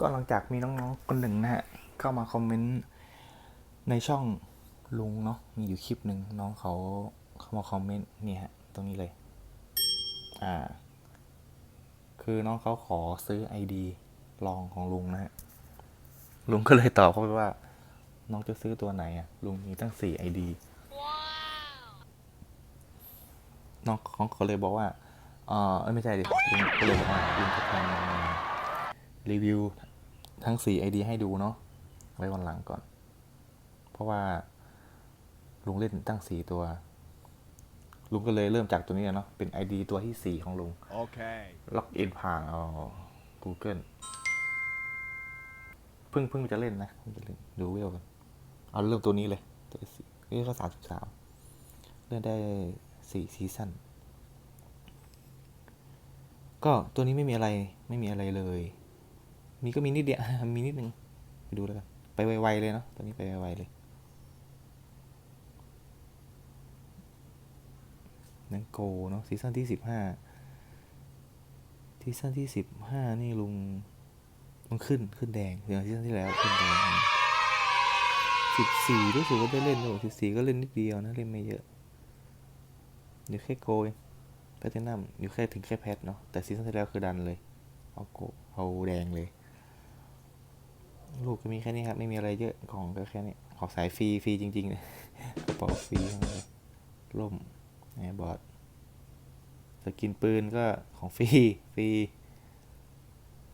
ก็หลังจากมีน้องๆคนหนึ่งนะฮะเข้ามาคอมเมนต์ในช่องลุงเนาะมีอยู่คลิปหนึ่งน้องเขาเข้ามาคอมเมนต์นี่ฮะตรงนี้เลย อ่า คือน้องเขาขอซื้อ ID ลองของลุงนะฮะลุงก็เลยตอบเขาไปว่า น้องจะซื้อตัวไหนอะ ลุงมีตั้งสี่ ID น้องของเขาเลยบอกว่าเออไม่ใช่ดิลุงก็เลยบอกว่าลุงจะทำรีวิวท ง 4 ID ให้ดูเนาะไว้วันหลังก่อน เพราะว่าลุงเล่นตั้ง 4 ตัว ลุงก็เลยเริ่มจากตัวนี้เนาะเป็น ID ตัวที่ 4 ของลุง Okay. ล็อกอินผ่านเอา Google เพิ่งเพิ่งจะเล่นนะเพิ่งจะเล่นดูเวลกัน เอาเริ่มตัวนี้เลย ตัวที่สี่นี่ก็สามสิบสามเล่นได้สี่ซีซั่นก็ตัวนี้ไม่มีอะไรไม่มีอะไรเลย มีก็มีนิดเดียว มีนิดหนึ่งไปดูแล้วกัน ไปไวๆเลยเนาะตัวนี้ไปไวๆเลย นั่นโกเนาะซีซั่นที่สิบห้าซีซั่นที่สิบห้านี่ลุงมันขึ้นขึ้นแดงอย่างซีซั่นที่แล้วขึ้นแดงสิบสี่รู้สึกว่าได้เล่นด้วยสิบสี่ก็เล่นนิดเดียวนะเล่นไม่เยอะอยู่แค่โกยแพทเทนัมอยู่แค่ถึงแค่แพทเนาะแต่ซีซั่นที่แล้วคือดันเลย เอาโกเอาแดงเลย ลูกก็มีแค่นี้ครับ ไม่มีอะไรเยอะของก็แค่นี้ของสายฟรีฟรีจริงๆเลยกระเป๋าฟรีทั้งนั้นเลยล่มแอร์บอร์ดสกินปืนก็ของฟรีฟรี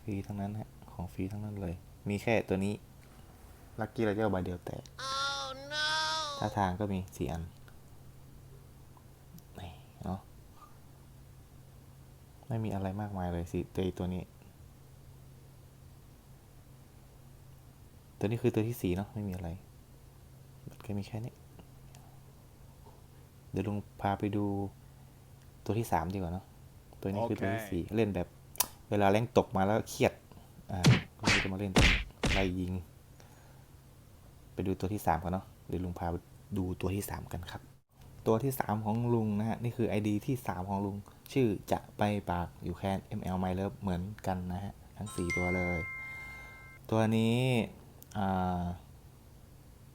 ฟรีทั้งนั้นฮะของฟรีทั้งนั้นเลย มีแค่ตัวนี้ลัคกี้เราจะเอาใบเดียวแตกท่าทางก็มีสี่อันเนาะไม่มีอะไรมากมายเลยสิตัวตัวนี้ ตัวนี้คือตัวที่สี่เนาะไม่มีอะไรแค่มีแค่นี้ เดี๋ยวลุงพาไปดูตัวที่สามดีกว่าเนาะตัวนี้คือตัวที่โอเคสี่เล่นแบบ เวลาแรงตกมาแล้วเครียดอ่าก็เลยจะมาเล่นตัวนี้ไล่ยิง ไปดูตัวที่สามกันเนาะเดี๋ยวลุงพาไปดูตัวที่สามกันครับตัวที่สามของลุงนะฮะ นี่คือ ID ที่สามของลุง ชื่อจะไปปากอยู่แค่ ML My Love เหมือนกันนะฮะ ทั้งสี่ตัวเลย ตัวนี้อ่า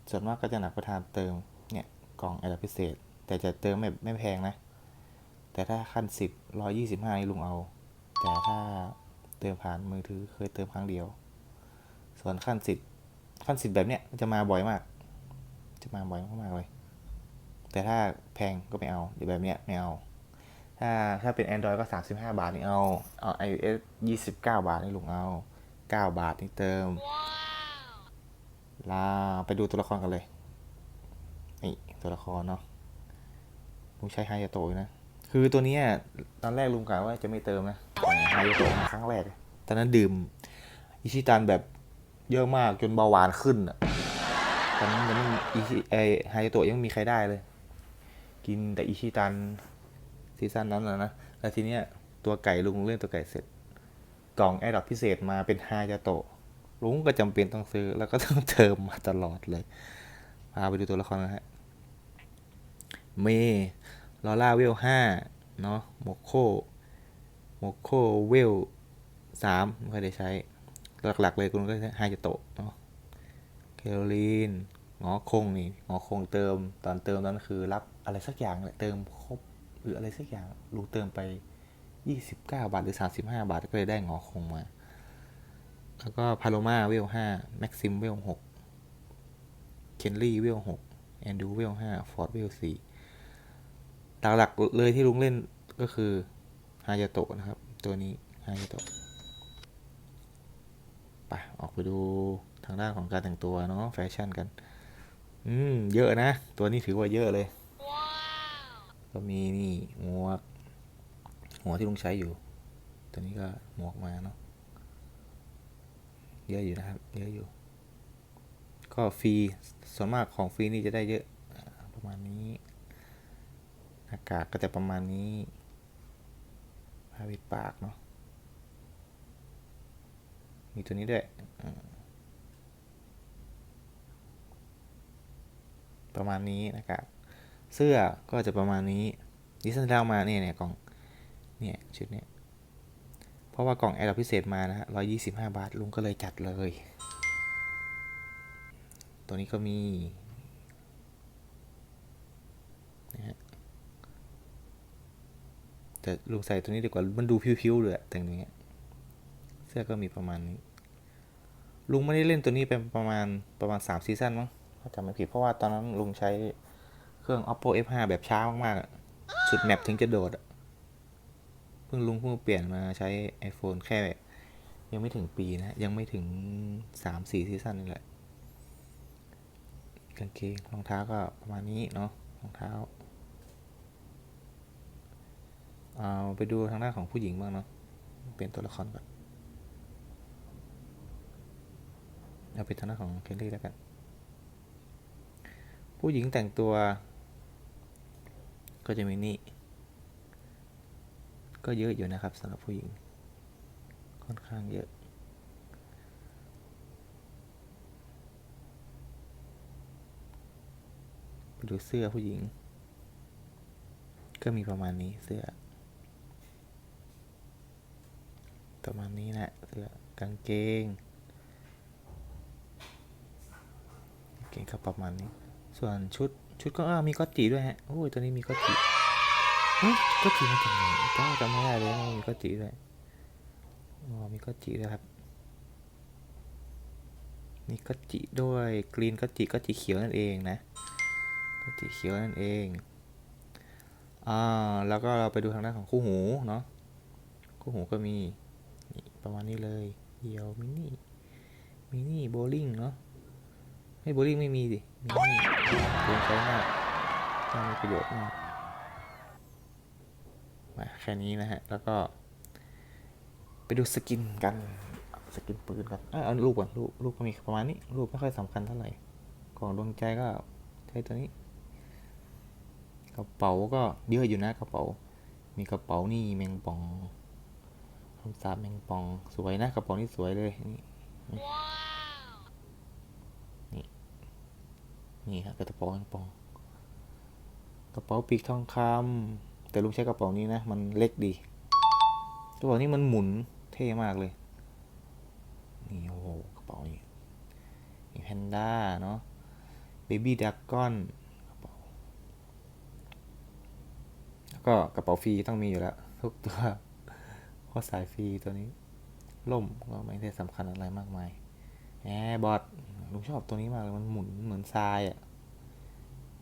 ส่วนมากก็จะหนักประทานเติมเนี่ยกล่องไอดพิเศษ แต่จะเติมไม่ไม่แพงนะ แต่ถ้าขั้นสิบร้อยี่สิบห้านี่ลุงเอา แต่ถ้าเติมผ่านมือถือเคยเติมครั้งเดียว ส่วนขั้นสิบขั้นสิบแบบเนี้ยจะมาบ่อยมาก จะมาบ่อยมากๆเลย แต่ถ้าแพงก็ไม่เอาเดี๋ยวแบบเนี้ยไม่เอา ถ้าถ้าเป็น Android ก็ 35 บาทนี่เอาเอา iOS 29 บาทนี่ลุงเอา 9 บาทนี่เติม ลาไปดูตัวละครกันเลย นี่ตัวละครเนาะลุงใช้ไฮยาโตะอยู่นะ คือตัวนี้ตอนแรกลุงกะว่าจะไม่เติมนะไฮยาโตะมาครั้งแรก ตอนนั้นดื่ม อิชิตันแบบเยอะมากจนเบาหวานขึ้นอะ ตอนนั้นยังไม่มีอิชิไอไฮยาโตะยังไม่มีใครได้เลย กินแต่อิชิตันซีซั่นนั้นนะนะ แล้วทีเนี้ยตัวไก่ลุงเล่นตัวไก่เสร็จ กล่องแอร์ดรอปพิเศษมาเป็นไฮยาโตะ ลุงก็จำเป็นต้องซื้อแล้วก็ต้องเติมมาตลอดเลย พาไปดูตัวละครนะฮะ เมลอร่าเวลห้าเนาะโมโคโมโคเวลสามไม่ค่อยได้ใช้ หลักๆเลยคุณก็ใช้ไฮจะโตะเนาะเคโรลีนงอคงนี่งอคงเติมตอนเติมนั้นคือรับอะไรสักอย่างแหละเติมครบหรืออะไรสักอย่างลุงเติมไป 29 บาทหรือ 35 บาทก็เลยได้งอคงมา แล้วก็พาโลมาเวลห้าแม็กซิมเวลหกเคนลี่เวลหกแอนดูเวลห้าฟอร์ดเวลสี่หลักๆเลยที่ลุงเล่นก็คือฮายาโตะนะครับ ตัวนี้ฮายาโตะไปออกไปดูทางด้านของการแต่งตัวเนาะแฟชั่นกัน อืม เยอะนะ ตัวนี้ถือว่าเยอะเลย ก็มีนี่หมวกหัวที่ลุงใช้อยู่ ตัวนี้ก็หมวกมาเนาะ เยอะอยู่นะครับ เยอะอยู่ ก็ฟรี ส่วนมากของฟรีนี่จะได้เยอะประมาณนี้หน้ากากก็จะประมาณนี้ผ้าปิดปากเนาะ มีตัวนี้ด้วยประมาณนี้น้ากากเสื้อก็จะประมาณนี้ดิสันดามาเนี่ยเนี่ยกล่องเนี่ยชุดเนี่ย เพราะว่ากล่องแอร์ดอพิเศษมานะฮะร้อยยี่สิบห้าบาทลุงก็เลยจัดเลย ตัวนี้ก็มีนะฮะแต่ลุงใส่ตัวนี้ดีกว่ามันดูพิ้วๆเลยแต่งอย่างเงี้ยเสื้อก็มีประมาณนี้ ลุงไม่ได้เล่นตัวนี้เป็นประมาณประมาณสามซีซั่นมั้งถ้าจำไม่ผิดเพราะว่าตอนนั้นลุงใช้เครื่อง oppo f5 แบบช้ามากๆสุดแมปถึงจะโดดอะ เพิ่งลุงเพิ่งเปลี่ยนมาใช้ iPhone แค่ ยังไม่ถึงปีนะ ยังไม่ถึงสามสี่ซีซั่นนี่แหละกางเกงรองเท้าก็ประมาณนี้เนาะรองเท้าเอาไปดูทางด้านของผู้หญิงบ้างเนาะเปลี่ยนตัวละครก่อนเอาไปทางด้านของเคลลี่แล้วกัน ผู้หญิงแต่งตัว ก็จะมีนี่ ก็เยอะอยู่นะครับสำหรับผู้หญิง ค่อนข้างเยอะ ดูเสื้อผู้หญิง ก็มีประมาณนี้เสื้อ ประมาณนี้นะเสื้อกางเกงกางเกงก็ประมาณนี้ ส่วนชุดชุดก็มีก็จีด้วยฮะโอ้ยตัวนี้มีก็จีเฮ้ ก็จีมาจากไหนก็จำไม่ได้เลยมีก็จีด้วยอ๋อมีก็จีด้วยครับมีก็จิด้วยกรีนก็จิก็จิเขียวนั่นเองนะก็จิเขียวนั่นเองอ่าแล้วก็เราไปดูทางด้านของคู่หูเนาะคู่หูก็มีประมาณนี้เลยเดียวมินิมินิโบลิ่งเนาะไม่โบลิ่งไม่มีดิมินิควรใช้มากน่ามีประโยชน์มาก ค่นี้นะฮะ แล้วก็ ไปดูสกินกัน สกินปืนกันเอ้ยเอารูปก่อนรูปรูปก็มีประมาณนี้รูปไม่ค่อยสำคัญเท่าไหร่กล่องดวงใจก็ใช้ตัวนี้ กระเป๋าก็เยอะอยู่นะกระเป๋า มีกระเป๋านี่แมงปองคำสาปแมงปองสวยนะกระเป๋านี่สวยเลยนี่นี่นี่ครับกระเป๋าแมงปองกระเป๋าปีกทองคำ แต่ลุงใช้กระเป๋านี้นะ มันเล็กดี กระเป๋านี้มันหมุนเท่มากเลย นี่โอ้โหกระเป๋านี่มีแพนด้าเนาะเบบี้ดักก้อนกระเป๋าแล้วก็กระเป๋าฟรีต้องมีอยู่แล้วทุกตัวเพราะสายฟรีตัวนี้ล่มก็ไม่ได้สำคัญอะไรมากมายแอร์บอทลุงชอบตัวนี้มากเลย มันหมุนเหมือนทรายอะ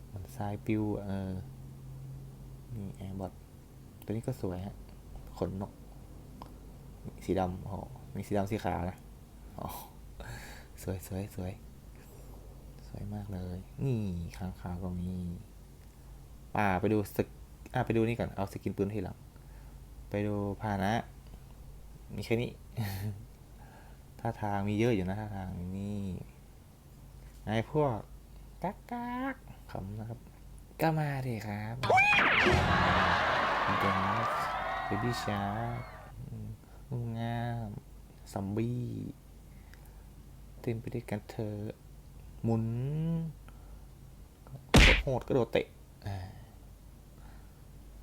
เหมือนทรายปิวอะเออ นี่แอร์บอทตัวนี้ก็สวยฮะ ขนนก สีดำโอ้มีสีดำสีขาวนะอ๋อสวยสวยสวยสวยมากเลย นี่ข้างขาวก็มีอ่า ไปดูสกอ่าไปดูนี่ก่อน เอาสกินปืนทีหลัง ไปดูพานะ มีแค่นี้ ท่าทางมีเยอะอยู่นะท่าทางนี่ไอ้พวกกักกักขำนะครับ ก็มาดิครับแดนส์เบบี้ชาร์กงามซอมบี้เต้นไปด้วยกันเธอหมุนโหดกระโดดเตะ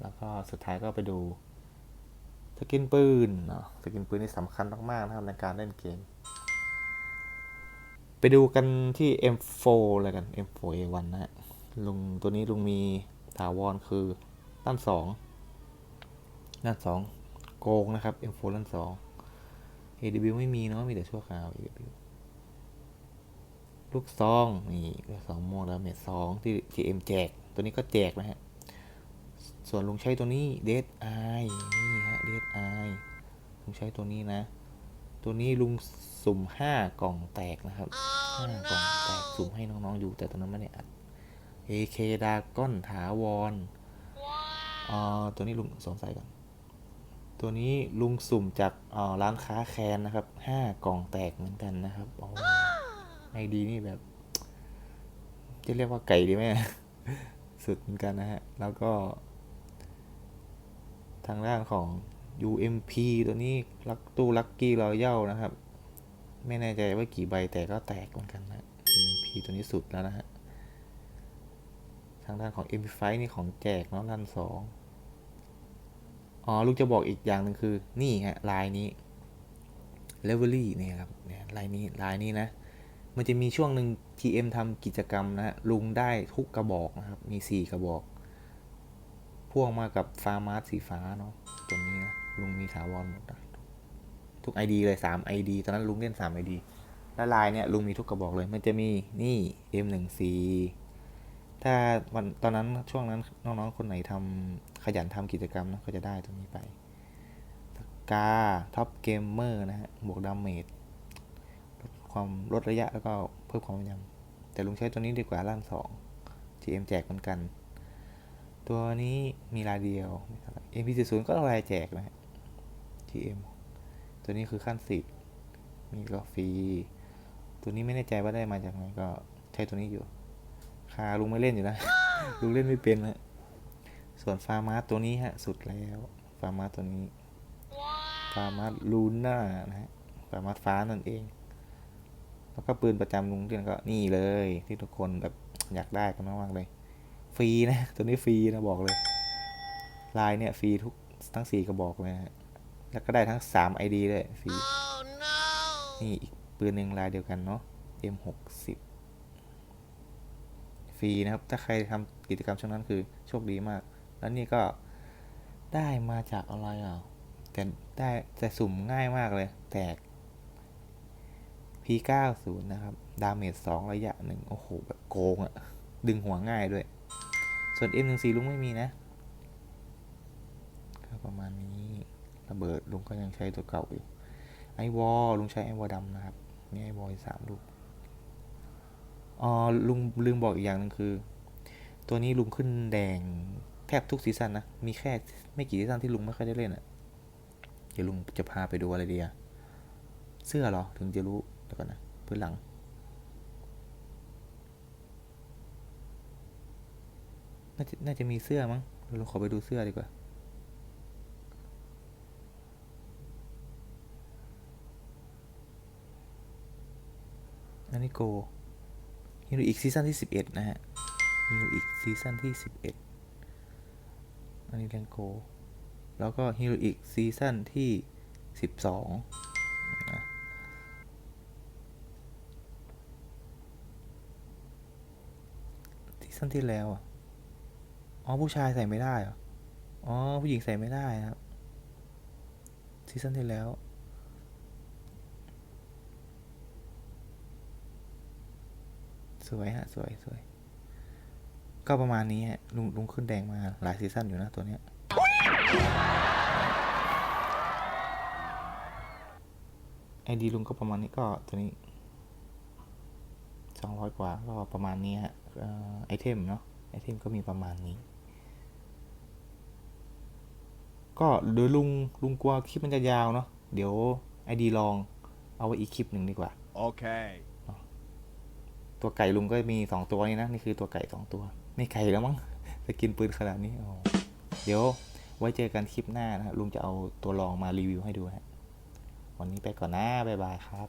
แล้วก็สุดท้ายก็ไปดูสกินปืนเนาะสกินปืนนี่สำคัญมากๆนะครับในการเล่นเกม ไปดูกันที่ M4 เลยกัน M4A1 นะฮะ ลุงตัวนี้ลุงมีถาวรคือด้านสองด้านสองโกงนะครับ M4 ด้านสอง AW ไม่มีเนาะมีแต่ชั่วคราว AW ลูกซองนี่ลูกซองโมดาเมจสองที่ GM แจกตัวนี้ก็แจกนะฮะ ส่วนลุงใช้ตัวนี้ Dead Eye นี่ฮะ Dead Eye ลุงใช้ตัวนี้นะ ตัวนี้ลุงสุ่มห้ากล่องแตกนะครับห้ากล่องแตกสุ่มให้น้องๆอยู่แต่ตอนนั้นไม่ได้อัด AK ดาก้อนถาวรอ่าตัวนี้ลุงสงสัยก่อน ตัวนี้ลุงสุ่มจากเอ่อร้านค้าแคนนะครับห้ากล่องแตกเหมือนกันนะครับโอ้ไอดีนี่แบบ จะเรียกว่าไก่ดีไหมสุดเหมือนกันนะฮะ แล้วก็ ทางด้านของ UMP ตัวนี้ลักตู้ลักกี้รอยัลนะครับ ไม่แน่ใจว่ากี่ใบแต่ก็แตกเหมือนกันนะ UMP ตัวนี้สุดแล้วนะฮะทางด้านของ MP5 นี่ของแจกเนาะรันสองอ๋อลุงจะบอกอีกอย่างหนึ่งคือ นี่ฮะลายนี้เลเวอรี่เนี่ยครับเนี่ยลายนี้ลายนี้นะ มันจะมีช่วงหนึ่ง TM ทำกิจกรรมนะ ลุงได้ทุกกระบอกนะครับ มีสี่กระบอก พ่วงมากับฟาร์มาร์สีฟ้าเนาะตัวนี้นะ ลุงมีถาวรหมดทุก ID เลย 3 ID ตอนนั้นลุงเล่น 3 ID และลายเนี่ยลุงมีทุกกระบอกเลย มันจะมีนี่ M14 ถ้าวันตอนนั้นช่วงนั้นน้องๆคนไหนทำขยันทำกิจกรรมนะก็จะได้ตรงนี้ไปตะกาท็อปเกมเมอร์นะฮะบวกดาเมจลดความลดระยะแล้วก็เพิ่มความแม่นยำแต่ลุงใช้ตัวนี้ดีกว่าล่างสอง GM แจกเหมือนกัน ตัวนี้มีรายเดียว MP40 ก็รายแจกนะฮะ GM ตัวนี้คือขั้นสิบมีก็ฟรีตัวนี้ไม่แน่ใจว่าได้มาจากไหนก็ใช้ตัวนี้อยู่าลุงไม่เล่นอยู่นะ ลุงเล่นไม่เป็นนะส่วนฟาร์มาสตัวนี้ฮะ สุดแล้ว ฟาร์มาสตัวนี้ ฟาร์มาสลูน่านะฮะ ฟาร์มาสฟ้านั่นเอง แล้วก็ปืนประจำลุงเรียนก็นี่เลย ที่ทุกคนแบบอยากได้กันมากๆเลย ฟรีนะ ตัวนี้ฟรีนะบอกเลย ลายเนี่ยฟรีทุกทั้งสี่กระบอกเลยนะฮะ แล้วก็ได้ทั้งสาม ID เลยฟรี นี่อีกปืนหนึ่งลายเดียวกันเนาะ M60 ฟรีนะครับ ถ้าใครทำกิจกรรมช่วงนั้นคือโชคดีมาก แล้วนี่ก็ได้มาจากอะไรอะแต่ได้แต่สุ่มง่ายมากเลย แตก P90 นะครับ ดาเมจ2ระยะหนึ่งโอ้โห แบบโกงอะดึงหัวง่ายด้วย ส่วน M14 ลุงไม่มีนะก็ประมาณนี้ระเบิดลุงก็ยังใช้ตัวเก่าอยู่ไอวอลลุงใช้ไอวอลดำนะครับมีไอวอลสามลูก อ๋อลุงลืมบอกอีกอย่างหนึ่งคือ ตัวนี้ลุงขึ้นแดงแทบทุกซีซั่นนะ มีแค่ไม่กี่ซีซั่นที่ลุงไม่ค่อยได้เล่นอะ่ะ เดี๋ยวลุงจะพาไปดูอะไรดีอะเสื้อเหรอ ถึงจะรู้เดี๋ยวก่อนนะพื้นหลัง น่าจะน่าจะมีเสื้อมั้งเราขอไปดูเสื้อดีกว่า อันนี้โก ฮีโร่อีกซีซั่นที่สิบเอ็ดนะฮะฮีโร่อีกซีซั่นที่สิบเอ็ดอันนี้เรียนโก แล้วก็ฮีโร่อีกซีซั่นที่สิบสองนะซีซั่นที่แล้วอะอ๋อผู้ชายใส่ไม่ได้เหรอ อ๋อ ผู้หญิงใส่ไม่ได้นะครับซีซั่นที่แล้ว สวยฮะ สวยสวย ก็ประมาณนี้ฮะ ลุงลุงขึ้นแดงมาหลายซีซั่นอยู่นะตัวเนี้ย ไอดีลุงก็ประมาณนี้ก็ตัวนี้สองร้อยกว่าก็ประมาณนี้ฮะไอเทมเนาะ ไอเทมก็มีประมาณนี้ ก็เดี๋ยวลุงลุงกลัวคลิปมันจะยาวเนาะ เดี๋ยวไอดีลองเอาไว้อีกคลิปหนึ่งดีกว่า Okay. ตัวไก่ลุงก็มีสองตัวนี่นะนี่คือตัวไก่สองตัวไม่ไก่แล้วมั้งจะกินปืนขนาดนี้อ๋อเดี๋ยวไว้เจอกันคลิปหน้านะครับลุงจะเอาตัวลองมารีวิวให้ดูฮะวันนี้ไปก่อนนะบ๊ายบายครับ